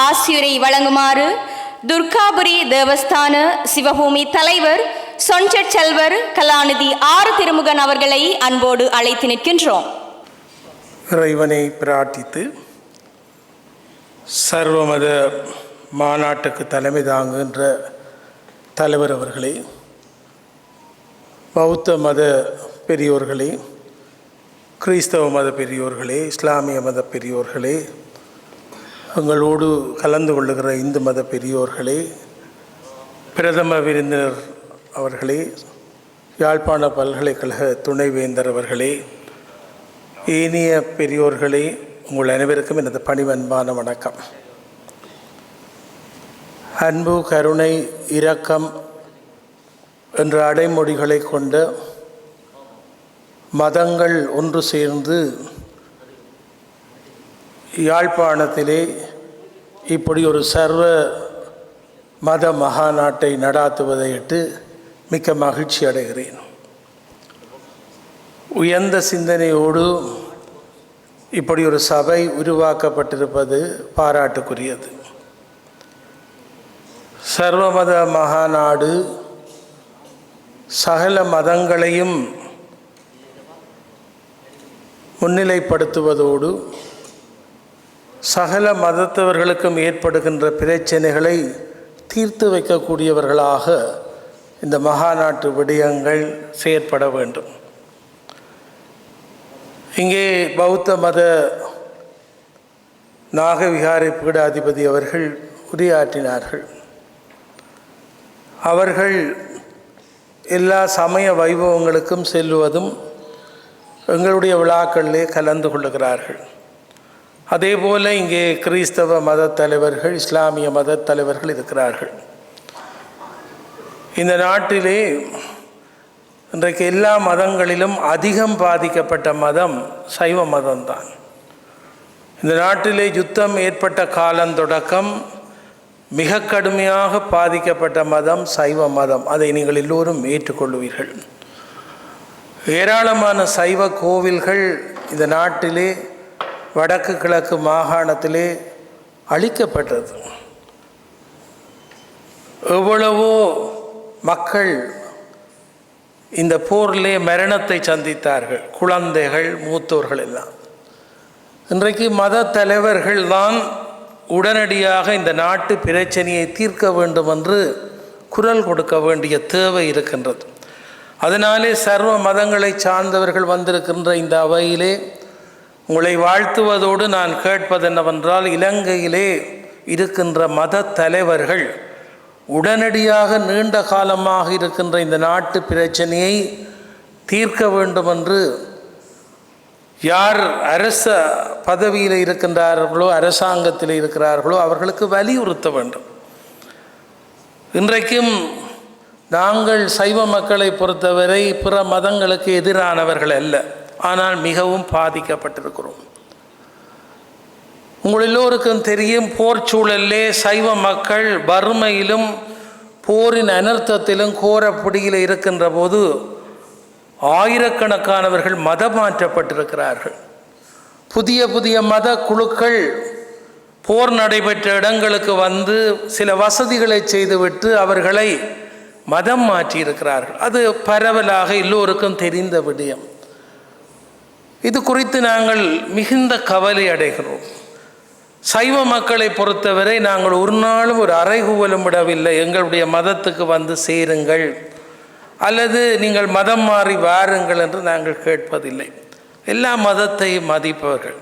ஆசியுரை வழங்குமாறு துர்காபுரி தேவஸ்தான சிவபூமி தலைவர் சொஞ்சட் செல்வர் கலாநிதி ஆர் திருமுகன் அவர்களை அன்போடு அழைத்து நிற்கின்றோம். இறைவனை பிரார்த்தித்து சர்வமத மாநாட்டுக்கு தலைமை தாங்குகின்ற தலைவர் அவர்களே பௌத்த மத பெரியோர்களே கிறிஸ்தவ மத பெரியோர்களே இஸ்லாமிய மத பெரியோர்களே எங்களோடு கலந்து கொள்ளுகிற இந்து மத பெரியோர்களே பிரதம விருந்தினர் அவர்களே யாழ்ப்பாண பல்கலைக்கழக துணைவேந்தர் அவர்களே ஏனிய பெரியோர்களே உங்கள் அனைவருக்கும் எனது பணிவன்பான வணக்கம். அன்பு கருணை இரக்கம் என்ற அடைமொழிகளை கொண்ட மதங்கள் ஒன்று சேர்ந்து யாழ்ப்பாணத்திலே இப்படி ஒரு சர்வ மத மகாநாட்டை நடாத்துவதையிட்டு மிக்க மகிழ்ச்சி அடைகிறேன். உயர்ந்த சிந்தனையோடு இப்படி ஒரு சபை உருவாக்கப்பட்டிருப்பது பாராட்டுக்குரியது. சர்வமத மகாநாடு சகல மதங்களையும் முன்னிலைப்படுத்துவதோடு சகல மதத்தவர்களுக்கும் ஏற்படுகின்ற பிரச்சனைகளை தீர்த்து வைக்கக்கூடியவர்களாக இந்த மகாநாட்டு விடயங்கள் செயற்பட வேண்டும். இங்கே பௌத்த மத நாகவிகாரை பீடாதிபதி அவர்கள் உரையாற்றினார்கள். அவர்கள் எல்லா சமய வைபவங்களுக்கும் செல்லுவதும் எங்களுடைய விழாக்களிலே கலந்து கொள்ளுகிறார்கள். அதே போல் இங்கே கிறிஸ்தவ மத தலைவர்கள் இஸ்லாமிய மத தலைவர்கள் இருக்கிறார்கள். இந்த நாட்டிலே இன்றைக்கு எல்லா மதங்களிலும் அதிகம் பாதிக்கப்பட்ட மதம் சைவ மதம்தான். இந்த நாட்டிலே யுத்தம் ஏற்பட்ட காலம் தொடக்கம் மிக கடுமையாக பாதிக்கப்பட்ட மதம் சைவ மதம். அதை நீங்கள் எல்லோரும் ஏற்றுக்கொள்வீர்கள் ஏராளமான சைவ கோவில்கள் இந்த நாட்டிலே வடக்கு கிழக்கு மாகாணத்திலே அழிக்கப்பட்டது. எவ்வளவோ மக்கள் இந்த போரிலே மரணத்தை சந்தித்தார்கள். குழந்தைகள் மூத்தோர்கள் எல்லாம். இன்றைக்கு மத தலைவர்கள் தான் உடனடியாக இந்த நாட்டு பிரச்சனையை தீர்க்க வேண்டும் என்று குரல் கொடுக்க வேண்டிய தேவை இருக்கின்றது. அதனாலே சர்வ மதங்களை சார்ந்தவர்கள் வந்திருக்கின்ற இந்த அவையிலே உங்களை வாழ்த்துவதோடு நான் கேட்பது என்னவென்றால் இலங்கையிலே இருக்கின்ற மத தலைவர்கள் உடனடியாக நீண்ட காலமாக இருக்கின்ற இந்த நாட்டு பிரச்சனையை தீர்க்க வேண்டும் என்று யார் அரச பதவியில் இருக்கின்றார்களோ அரசாங்கத்தில் இருக்கிறார்களோ அவர்களுக்கு வலியுறுத்த வேண்டும். இன்றைக்கும் நாங்கள் சைவ மக்களை பொறுத்தவரை பிற மதங்களுக்கு எதிரானவர்கள் அல்ல. ஆனால் மிகவும் பாதிக்கப்பட்டிருக்கிறோம். உங்கள் எல்லோருக்கும் தெரியும் போர் சூழல்லே சைவ மக்கள் வறுமையிலும் போரின் அனர்த்தத்திலும் கோரப்பிடியில் இருக்கின்ற போது ஆயிரக்கணக்கானவர்கள் மதம் மாற்றப்பட்டிருக்கிறார்கள் புதிய புதிய மத குழுக்கள் போர் நடைபெற்ற இடங்களுக்கு வந்து சில வசதிகளை செய்துவிட்டு அவர்களை மதம் மாற்றியிருக்கிறார்கள். அது பரவலாக எல்லோருக்கும் தெரிந்த விடயம். இது குறித்து நாங்கள் மிகுந்த கவலை அடைகிறோம். சைவ மக்களை பொறுத்தவரை நாங்கள் ஒரு நாளும் ஒரு அறைகூவலும் விடவில்லை. எங்களுடைய மதத்துக்கு வந்து சேருங்கள். அல்லது நீங்கள் மதம் மாறி வாருங்கள் என்று நாங்கள் கேட்பதில்லை. எல்லா மதத்தையும் மதிப்பவர்கள்.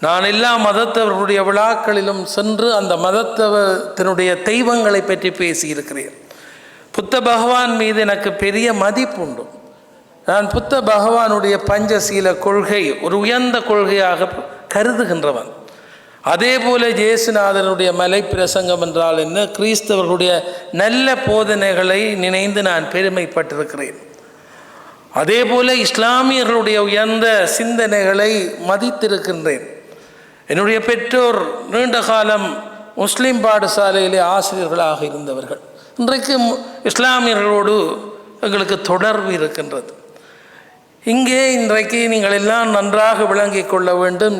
நான் எல்லா மதத்தவர்களுடைய விழாக்களிலும் சென்று அந்த மதத்தவத்தினுடைய தெய்வங்களை பற்றி பேசியிருக்கிறேன். புத்த பகவான் மீது எனக்கு பெரிய மதிப்பு உண்டு நான் புத்த பகவானுடைய பஞ்சசீல கொள்கை ஒரு உயர்ந்த கொள்கையாக கருதுகின்றவன். அதே போல ஜேசுநாதனுடைய மலை பிரசங்கம் என்றால் என்ன? கிறிஸ்தவர்களுடைய நல்ல போதனைகளை நினைந்து நான் பெருமைப்பட்டிருக்கிறேன். அதே போல இஸ்லாமியர்களுடைய உயர்ந்த சிந்தனைகளை மதித்திருக்கின்றேன். என்னுடைய பெற்றோர் நீண்ட காலம் முஸ்லீம் பாடசாலையிலே ஆசிரியர்களாக இருந்தவர்கள். இன்றைக்கு மு- இஸ்லாமியர்களோடு எங்களுக்கு தொடர்பு இருக்கின்றது. இங்கே இன்றைக்கு நீங்கள் எல்லாம் நன்றாக விளங்கிக் கொள்ள வேண்டும்.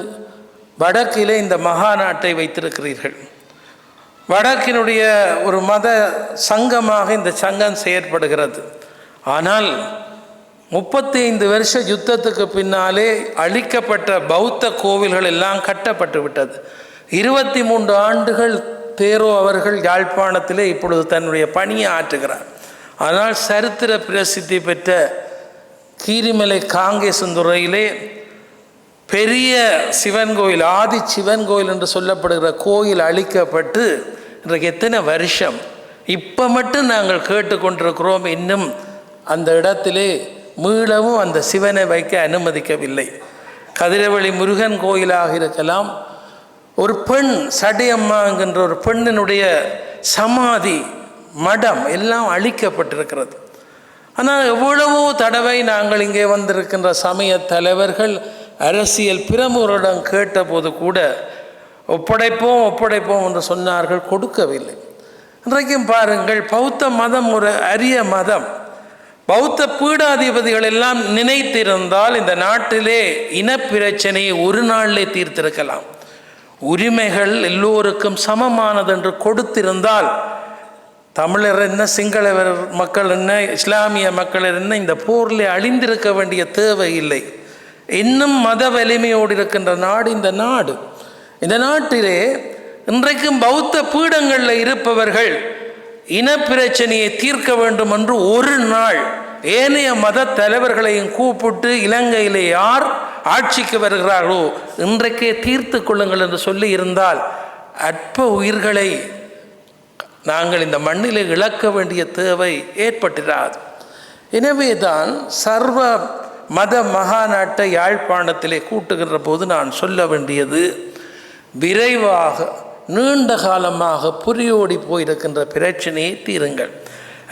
வடக்கிலே இந்த மகாநாட்டை வைத்திருக்கிறீர்கள். வடக்கினுடைய ஒரு மத சங்கமாக இந்த சங்கம் செயற்படுகிறது. ஆனால் முப்பத்தி ஐந்து வருஷ யுத்தத்துக்கு பின்னாலே அழிக்கப்பட்ட பௌத்த கோவில்கள் எல்லாம் கட்டப்பட்டு விட்டது. இருபத்தி மூன்று ஆண்டுகள் தேரோ அவர்கள் யாழ்ப்பாணத்திலே இப்பொழுது தன்னுடைய பணியை ஆற்றுகிறார். ஆனால் சரித்திர பிரசித்தி பெற்ற கீரிமலை காங்கேசந்துறையிலே பெரிய சிவன் கோயில் ஆதி சிவன் கோயில் என்று சொல்லப்படுகிற கோயில் அழிக்கப்பட்டு இன்றைக்கு எத்தனை வருஷம்? இப்போ மட்டும் நாங்கள் கேட்டுக்கொண்டிருக்கிறோம். இன்னும் அந்த இடத்திலே மீளவும் அந்த சிவனை வைக்க அனுமதிக்கவில்லை. கதிரவழி முருகன் கோயிலாக இருக்கலாம். ஒரு பெண் சடையம்மா என்கின்ற ஒரு பெண்ணினுடைய சமாதி மடம் எல்லாம் அழிக்கப்பட்டிருக்கிறது. ஆனால் எவ்வளவோ தடவை நாங்கள் இங்கே வந்திருக்கின்ற சமய தலைவர்கள் அரசியல் பிரமுகரிடம் கேட்டபோது கூட ஒப்படைப்போம் ஒப்படைப்போம் என்று சொன்னார்கள் கொடுக்கவில்லை. இன்றைக்கும் பாருங்கள் பௌத்த மதம் ஒரு அரிய மதம். பௌத்த பீடாதிபதிகள் எல்லாம் நினைத்திருந்தால் இந்த நாட்டிலே இனப்பிரச்சனையை ஒரு நாளிலே தீர்த்திருக்கலாம். உரிமைகள் எல்லோருக்கும் சமமானது என்று கொடுத்திருந்தால் தமிழர் என்ன சிங்களவர் மக்கள் என்ன இஸ்லாமிய மக்கள் என்ன இந்த போரில் அழிந்திருக்க வேண்டிய தேவை இல்லை. இன்னும் மத வலிமையோடு இருக்கின்ற நாடு இந்த நாடு. இந்த நாட்டிலே இன்றைக்கும் பௌத்த பீடங்களில் இருப்பவர்கள் இனப்பிரச்சனையை தீர்க்க வேண்டும் என்று ஒரு நாள் ஏனைய மத தலைவர்களையும் கூப்பிட்டு இலங்கையிலே யார் ஆட்சிக்கு வருகிறார்களோ இன்றைக்கே தீர்த்து கொள்ளுங்கள் என்று சொல்லி இருந்தால் அற்ப உயிர்களை நாங்கள் இந்த மண்ணிலே இழக்க வேண்டிய தேவை ஏற்பட்டிராது. எனவே தான் சர்வ மத மகாநாட்டை யாழ்ப்பாணத்திலே கூட்டுகின்ற போது நான் சொல்ல வேண்டியது விரைவாக நீண்ட காலமாக புரியோடி போயிருக்கின்ற பிரச்சனையை தீருங்கள்.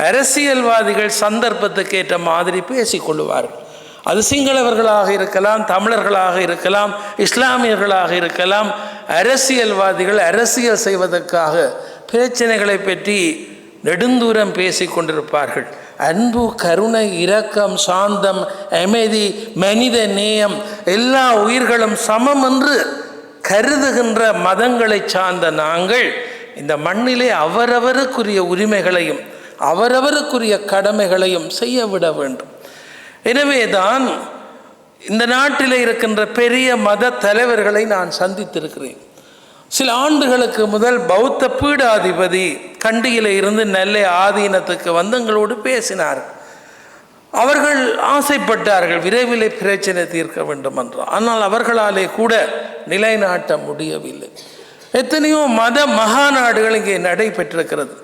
அரசியல்வாதிகள் சந்தர்ப்பத்துக்கு ஏற்ற மாதிரி பேசிக்கொள்வார்கள் அது சிங்களவர்களாக இருக்கலாம் தமிழர்களாக இருக்கலாம் இஸ்லாமியர்களாக இருக்கலாம் அரசியல்வாதிகள் அரசியல் செய்வதற்காக பிரச்சனைகளை பற்றி நெடுந்தூரம் பேசி கொண்டிருப்பார்கள். அன்பு கருணை இரக்கம் சாந்தம் அமைதி மனித நேயம் எல்லா உயிர்களும் சமம் என்று கருதுகின்ற மதங்களை சார்ந்த நாங்கள் இந்த மண்ணிலே அவரவருக்குரிய உரிமைகளையும் அவரவருக்குரிய கடமைகளையும் செய்ய விட வேண்டும். எனவே தான் இந்த நாட்டில் இருக்கின்ற பெரிய மத தலைவர்களை நான் சந்தித்திருக்கிறேன். சில ஆண்டுகளுக்கு முதல் பௌத்த பீடாதிபதி கண்டியில் இருந்து நெல்லை ஆதீனத்துக்கு வந்து எங்களோடு பேசினார். அவர்கள் ஆசைப்பட்டார்கள் விரைவில் பிரச்சனை தீர்க்க வேண்டும் என்று. ஆனால் அவர்களாலே கூட நிலைநாட்ட முடியவில்லை. எத்தனையோ மத மகாநாடுகள் இங்கே நடைபெற்றிருக்கிறது.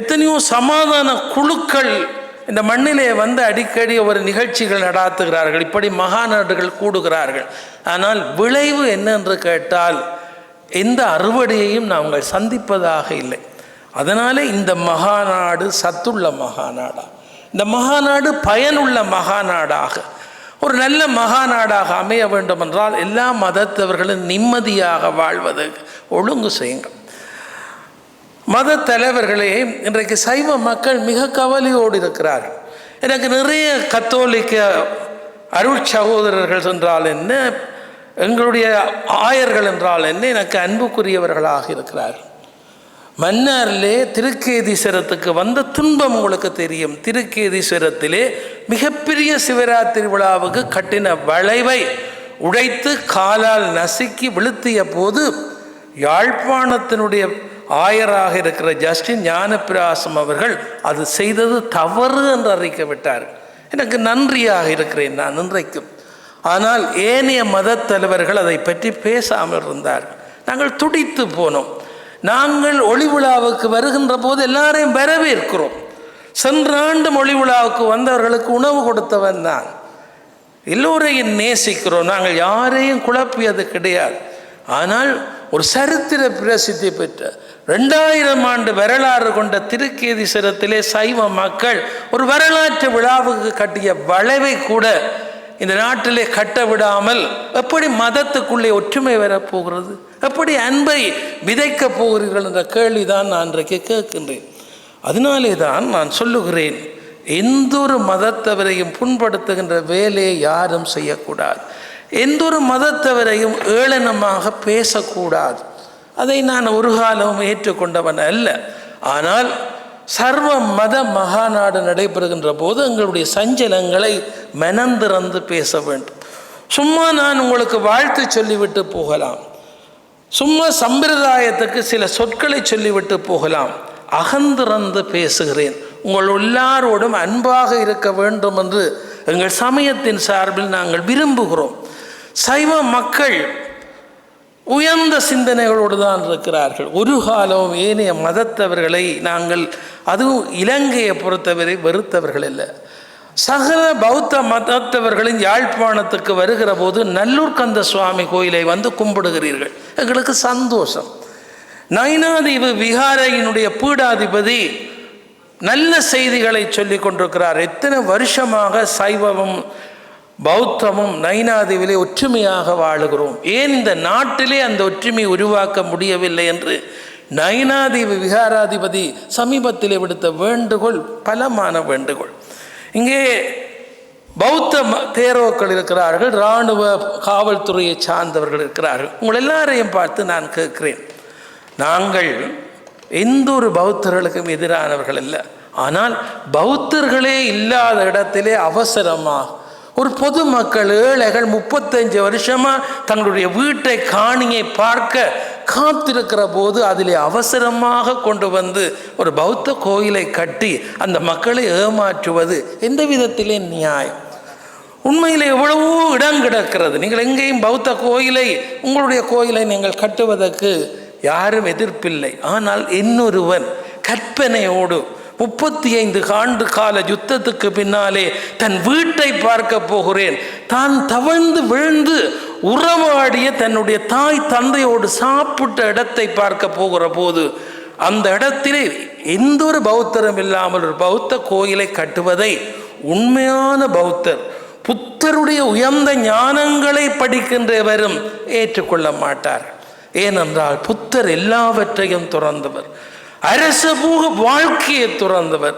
எத்தனையோ சமாதான குழுக்கள் இந்த மண்ணிலே வந்து அடிக்கடி ஒரு நிகழ்ச்சிகள் நடாத்துகிறார்கள் இப்படி மகாநாடுகள் கூடுகிறார்கள். ஆனால் விளைவு என்னென்று கேட்டால் எந்த அறுவடையையும் நாங்கள் சந்திப்பதாக இல்லை. அதனால் இந்த மகாநாடு சத்துள்ள மகாநாடா. இந்த மகாநாடு பயனுள்ள மகாநாடாக. ஒரு நல்ல மகாநாடாக அமைய வேண்டும் என்றால் எல்லா மதத்தவர்களும் நிம்மதியாக வாழ்வது ஒழுங்கு செய்யுங்கள். மத தலைவர்களே இன்றைக்கு சைவ மக்கள் மிக கவலையோடு இருக்கிறார்கள். எனக்கு நிறைய கத்தோலிக்க அருள் சகோதரர்கள் என்றால் என்ன? எங்களுடைய ஆயர்கள் என்றால் என்ன எனக்கு அன்புக்குரியவர்களாக இருக்கிறார் மன்னாரிலே திருக்கேதீஸ்வரத்துக்கு வந்த துன்பம் உங்களுக்கு தெரியும். திருக்கேதீஸ்வரத்திலே மிகப்பெரிய சிவராத்திரி விழாவுக்கு கட்டின வளைவை உடைத்து காலால் நசுக்கி விழுத்திய போது யாழ்ப்பாணத்தினுடைய ஆயராக இருக்கிற ஜஸ்டின் ஞானப்பிராசம் அவர்கள் அது செய்தது தவறு என்று அறிக்க விட்டார் எனக்கு நன்றியாக இருக்கிறேன் நான் இன்றைக்கும். ஆனால் ஏனைய மதத்தலைவர்கள் அதை பற்றி பேசாமல் இருந்தார்கள் நாங்கள் துடித்து போனோம். நாங்கள் ஒளி விழாவுக்கு வருகின்ற போது எல்லாரையும் வரவேற்கிறோம். சென்ற ஆண்டு ஒளி விழாவுக்கு வந்தவர்களுக்கு உணவு கொடுத்தவன் தான். எல்லோரையும் நேசிக்கிறோம். நாங்கள் யாரையும் குழப்பியது கிடையாது. ஆனால் ஒரு சரித்திர பிரசித்தி பெற்ற ரெண்டாயிரம் ஆண்டு வரலாறு கொண்ட திருக்கேதீஸ்வரத்திலே சைவ மக்கள் ஒரு வரலாற்று விழாவுக்கு கட்டிய வளைவை கூட இந்த நாட்டிலே கட்ட விடாமல் எப்படி மதத்துக்குள்ளே ஒற்றுமை வரப்போகிறது? எப்படி அன்பை விதைக்கப் போகிறீர்கள் என்ற கேள்விதான் நான் இன்றைக்கு கேட்கின்றேன். அதனாலே தான் நான் சொல்லுகிறேன் எந்த ஒரு மதத்தவரையும் புண்படுத்துகின்ற வேலையை யாரும் செய்யக்கூடாது. எந்த ஒரு மதத்தவரையும் ஏளனமாக பேசக்கூடாது. அதை நான் ஒரு காலமும் ஏற்றுக்கொண்டவன் அல்ல. ஆனால் சர்வ மத மகாநாடு நடைபெறுகின்ற போது எங்களுடைய சஞ்சலங்களை மெனந்திறந்து பேச வேண்டும். சும்மா நான் உங்களுக்கு வாழ்த்து சொல்லிவிட்டு போகலாம். சும்மா சம்பிரதாயத்துக்கு சில சொற்களை சொல்லிவிட்டு போகலாம். அகந்திறந்து பேசுகிறேன். உங்கள் எல்லாரோடும் அன்பாக இருக்க வேண்டும் என்று எங்கள் சமயத்தின் சார்பில் நாங்கள் விரும்புகிறோம். சைவ மக்கள் உயர்ந்த சிந்தனைகளோடு தான் இருக்கிறார்கள். ஒரு காலம் ஏனைய மதத்தவர்களை நாங்கள் அதுவும் இலங்கையை பொறுத்தவரை வெறுத்தவர்கள் இல்லை சகல பௌத்த மதத்தவர்களின் யாழ்ப்பாணத்துக்கு வருகிற போது நல்லூர் கந்த சுவாமி கோயிலை வந்து கும்பிடுகிறீர்கள். எங்களுக்கு சந்தோஷம். நைனாதீவு விகாரையினுடைய பீடாதிபதி நல்ல செய்திகளை சொல்லிக் கொண்டிருக்கிறார். எத்தனை வருஷமாக சைவமும் பௌத்தமும் நைனாதீவிலே ஒற்றுமையாக வாழுகிறோம். ஏன் இந்த நாட்டிலே அந்த ஒற்றுமையை உருவாக்க முடியவில்லை என்று நைனாதேவி விகாராதிபதி சமீபத்திலே விடுத்த வேண்டுகோள் பலமான வேண்டுகோள். இங்கே பௌத்த தேரோக்கள் இருக்கிறார்கள் இராணுவ காவல்துறையை சார்ந்தவர்கள் இருக்கிறார்கள். உங்கள் எல்லாரையும் பார்த்து நான் கேட்கிறேன். நாங்கள் எந்த ஒரு பௌத்தர்களுக்கும் எதிரானவர்கள் இல்லை ஆனால் பௌத்தர்களே இல்லாத இடத்திலே அவசரமாக ஒரு பொதுமக்கள் ஏழைகள் முப்பத்தஞ்சு வருஷமாக தங்களுடைய வீட்டை காணியை பார்க்க காத்திருக்கிற போது அதிலே அவசரமாக கொண்டு வந்து ஒரு பௌத்த கோயிலை கட்டி அந்த மக்களை ஏமாற்றுவது எந்த விதத்திலே நியாயம்? உண்மையில் எவ்வளவோ இடம் கிடக்கிறது. நீங்கள் எங்கேயும் பௌத்த கோயிலை உங்களுடைய கோயிலை நீங்கள் கட்டுவதற்கு யாரும் எதிர்ப்பில்லை. ஆனால் இன்னொருவன் கற்பனையோடு முப்பத்தி ஐந்து ஆண்டு கால யுத்தத்துக்கு பின்னாலே தன் வீட்டை பார்க்க போகிறேன். தான் தவழ்ந்து விழுந்து உறவாடிய தன்னுடைய தாய் தந்தையோடு சாப்பிட்ட இடத்தை பார்க்க போகிற போது அந்த இடத்திலே எந்த ஒரு பௌத்தரும் இல்லாமல் ஒரு பௌத்த கோயிலை கட்டுவதை உண்மையான பௌத்தர் புத்தருடைய உயர்ந்த ஞானங்களை படிக்கின்றவரும் ஏற்றுக்கொள்ள மாட்டார். ஏனென்றால் புத்தர் எல்லாவற்றையும் துறந்தவர். அரச பூக வாழ்க்கையை துறந்தவர்.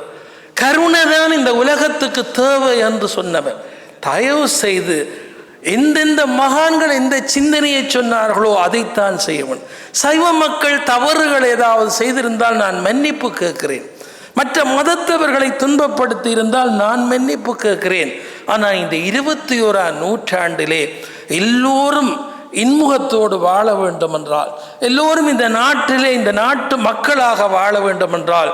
கருணைதான் இந்த உலகத்துக்கு தேவை என்று சொன்னவர். தயவு செய்து எந்தெந்த மகான்கள் எந்த சிந்தனையை சொன்னார்களோ அதைத்தான் செய்யவன் சைவ மக்கள் தவறுகள் ஏதாவது செய்திருந்தால் நான் மன்னிப்பு கேட்கிறேன். மற்ற மதத்தவர்களை துன்பப்படுத்தி இருந்தால் நான் மன்னிப்பு கேட்கிறேன். ஆனால் இந்த இருபத்தி ஓராம் நூற்றாண்டிலே எல்லோரும் இன்முகத்தோடு வாழ வேண்டும் என்றால் எல்லோரும் இந்த நாட்டிலே இந்த நாட்டு மக்களாக வாழ வேண்டும் என்றால்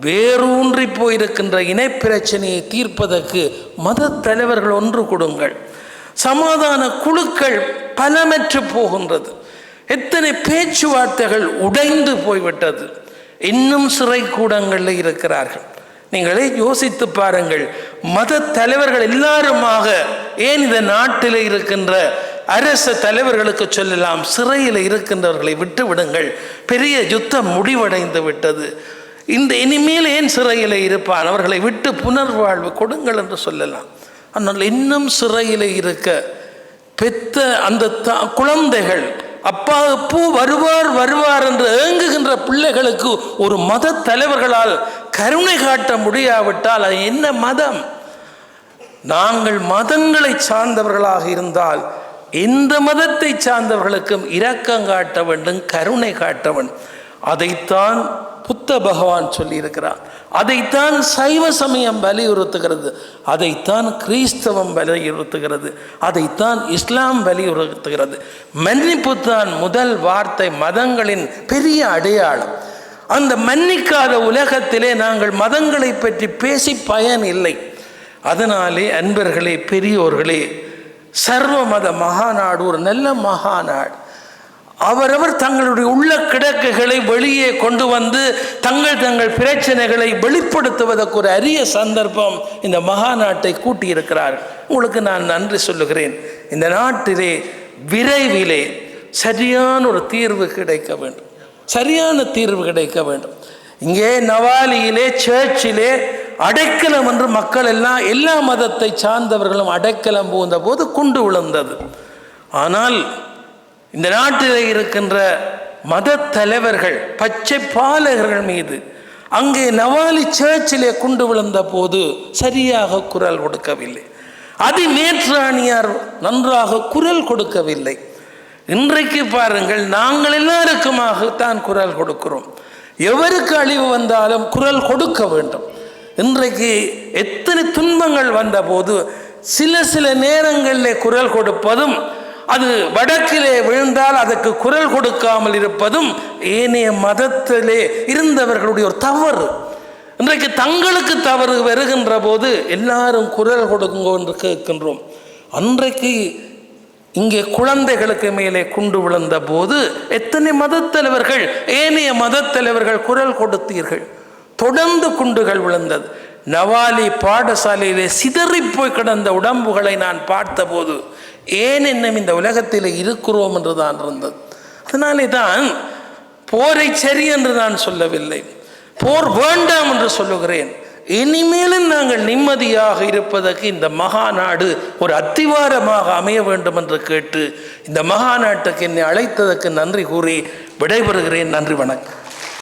வேரூன்றி போயிருக்கின்ற இனப்பிரச்சனையை தீர்ப்பதற்கு மத தலைவர்கள் ஒன்று கொடுங்கள். சமாதான குழுக்கள் பலமற்று போகின்றது. எத்தனை பேச்சுவார்த்தைகள் உடைந்து போய்விட்டது. இன்னும் சிறை கூடங்களில் இருக்கிறார்கள். நீங்களே யோசித்து பாருங்கள் மத தலைவர்கள் எல்லாருமாக ஏன் இந்த நாட்டில் இருக்கின்ற அரச தலைவர்களுக்கு சொல்லலாம் சிறையில் இருக்கின்றவர்களை விட்டு விடுங்கள் பெரிய யுத்தம் முடிவடைந்து விட்டது. இந்த இனிமேல் ஏன் சிறையில் இருப்பான் அவர்களை விட்டு புனர்வாழ்வு கொடுங்கள் என்று சொல்லலாம். ஆனால் இன்னும் சிறையில் இருக்க பெத்த அந்த த குழந்தைகள் அப்பா எப்போ வருவார் வருவார் என்று ஏங்குகின்ற பிள்ளைகளுக்கு ஒரு மத தலைவர்களால் கருணை காட்ட முடியாவிட்டால் அது என்ன மதம்? நாங்கள் மதங்களை சார்ந்தவர்களாக இருந்தால் எந்த மதத்தை சார்ந்தவர்களுக்கும் இரக்கம் காட்ட வேண்டும் கருணை காட்ட வேண்டும். அதைத்தான் புத்த பகவான் சொல்லியிருக்கிறார். அதைத்தான் சைவ சமயம் வலியுறுத்துகிறது. அதைத்தான் கிறிஸ்தவம் வலியுறுத்துகிறது. அதைத்தான் இஸ்லாம் வலியுறுத்துகிறது. மன்னிப்பு தான் முதல் வார்த்தை மதங்களின் பெரிய அடையாளம். அந்த மன்னிக்காத உலகத்திலே நாங்கள் மதங்களை பற்றி பேசி பயன் இல்லை. அதனாலே அன்பர்களே பெரியோர்களே சர்வ மத மகாநாடு ஒரு நல்ல மகாநாடு. அவரவர் தங்களுடைய உள்ள கிடக்குகளை வெளியே கொண்டு வந்து தங்கள் தங்கள் பிரச்சனைகளை வெளிப்படுத்துவதற்கு ஒரு அரிய சந்தர்ப்பம் இந்த மகாநாட்டை கூட்டியிருக்கிறார். உங்களுக்கு நான் நன்றி சொல்லுகிறேன். இந்த நாட்டிலே விரைவிலே சரியான ஒரு தீர்வு கிடைக்க வேண்டும். சரியான தீர்வு கிடைக்க வேண்டும். இங்கே நவாலியிலே சர்ச்சிலே அடைக்கலம் என்று மக்கள் எல்லாம் எல்லா மதத்தை சார்ந்தவர்களும் அடைக்கலம் புகுந்த போது குண்டு விழுந்தது. ஆனால் இந்த நாட்டில் இருக்கின்ற மத தலைவர்கள் பச்சை பாலகர்கள் மீது அங்கே நவாலி சர்ச்சிலே குண்டு விழுந்த போது சரியாக குரல் கொடுக்கவில்லை. அதிநேற்றாணியார் நன்றாக குரல் கொடுக்கவில்லை. இன்றைக்கு பாருங்கள் நாங்கள் எல்லாருக்குமாகத்தான் குரல் கொடுக்கிறோம். எவருக்கு அழிவு வந்தாலும் குரல் கொடுக்க வேண்டும். இன்றைக்கு எத்தனை துன்பங்கள் வந்தபோது சில சில நேரங்களில் குரல் கொடுப்பதும் அது வடக்கிலே விழுந்தால் அதற்கு குரல் கொடுக்காமல் இருப்பதும் ஏனைய மதத்திலே இருந்தவர்களுடைய ஒரு தவறு. இன்றைக்கு தங்களுக்கு தவறு வருகின்ற போது எல்லாரும் குரல் கொடுக்குங்கோ என்று கேட்கின்றோம். அன்றைக்கு இங்கே குழந்தைகளுக்கு மேலே குண்டு விழுந்த போது எத்தனை மதத்தலைவர்கள் ஏனைய மதத்தலைவர்கள் குரல் கொடுத்தீர்கள்? தொடர்ந்து குண்டுகள் விழுந்தது. நவாலி பாடசாலையிலே சிதறிப் போய் கிடந்த உடம்புகளை நான் பார்த்தபோது ஏன் இன்னும் இந்த உலகத்தில் இருக்கிறோம் என்று தான் இருந்தது. அதனாலே தான் போரை சரி என்று நான் சொல்லவில்லை. போர் வேண்டாம் என்று சொல்லுகிறேன். இனிமேலும் நாங்கள் நிம்மதியாக இருப்பதற்கு இந்த மகாநாடு ஒரு அத்திவாரமாக அமைய வேண்டும் என்று கேட்டு இந்த மகாநாட்டுக்கு என்னை அழைத்ததற்கு நன்றி கூறி விடைபெறுகிறேன். நன்றி வணக்கம்.